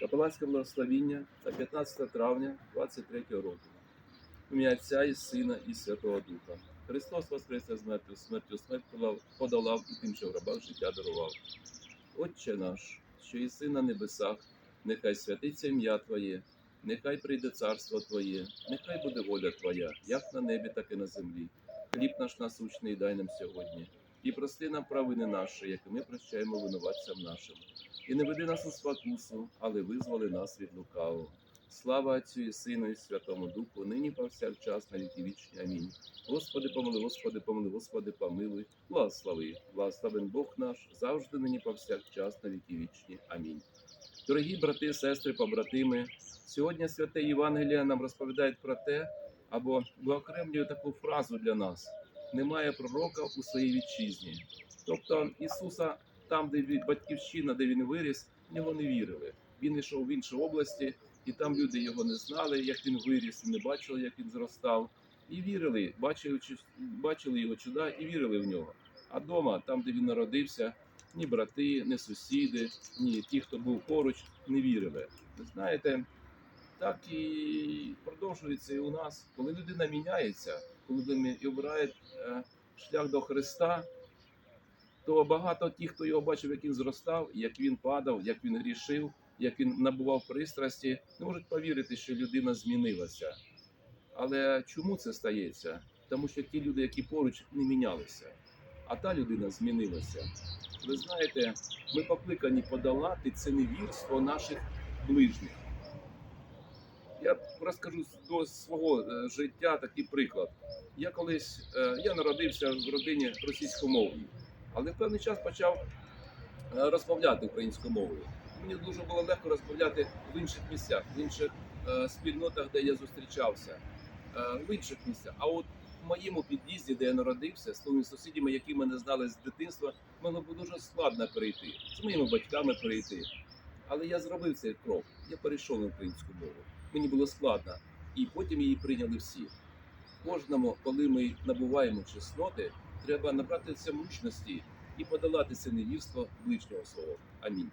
Капеланське благословіння та 15 травня 23 року. Ім'я Отця і Сина і Святого Духа. Христос воскресне з мертвих, смертю смерть подолав- і тим, що в гробах життя дарував. Отче наш, що єси на небесах, нехай святиться ім'я Твоє, нехай прийде царство Твоє, нехай буде воля Твоя, як на небі, так і на землі. Хліб наш насущний дай нам сьогодні. І прости нам провини наші, як і ми прощаємо винуватцям нашим. І не веди нас у спокусу, але визволи нас від лукавого. Слава Отцю і Сину і Святому Духу, нині повсякчас на віки вічні. Амінь. Господи, помилуй, Господи, помилуй, Господи, помилуй, благослови, благословен Бог наш, завжди нині повсякчас на віки вічні. Амінь. Дорогі брати, сестри, побратими, сьогодні святе Євангелія нам розповідає про те, або виокремлює таку фразу для нас: немає пророка у своїй вітчизні. Тобто Ісуса, там, де батьківщина, де він виріс, в нього не вірили. Він йшов в інші області, і там люди його не знали, як він виріс, не бачили, як він зростав. І вірили, бачили, чи- бачили його чуда і вірили в нього. А вдома, там, де він народився, ні брати, ні сусіди, ні ті, хто був поруч, не вірили. Ви знаєте, так і продовжується і у нас, коли людина міняється, коли людина обирає е, шлях до Христа, то багато тих, хто його бачив, як він зростав, як він падав, як він грішив, як він набував пристрасті, не можуть повірити, що людина змінилася. Але чому це стається? Тому що ті люди, які поруч, не мінялися, а та людина змінилася. Ви знаєте, ми покликані подолати це невірство наших ближніх. Я розкажу до свого е, життя такий приклад. Я колись е, я народився в родині російськомовній, але в певний час почав е, розмовляти українською мовою. Мені дуже було легко розмовляти в інших місцях, в інших е, спільнотах, де я зустрічався, е, в інших місцях. А от в моєму під'їзді, де я народився, з тими сусідями, які мене знали з дитинства, мені було дуже складно перейти, з моїми батьками перейти. Але я зробив цей крок. Я перейшов на українську мову. Мені було складно, і потім її прийняли всі. Кожному, коли ми набуваємо чесноти, треба набратися мужності і подолати це невірство ближнього свого. Амінь.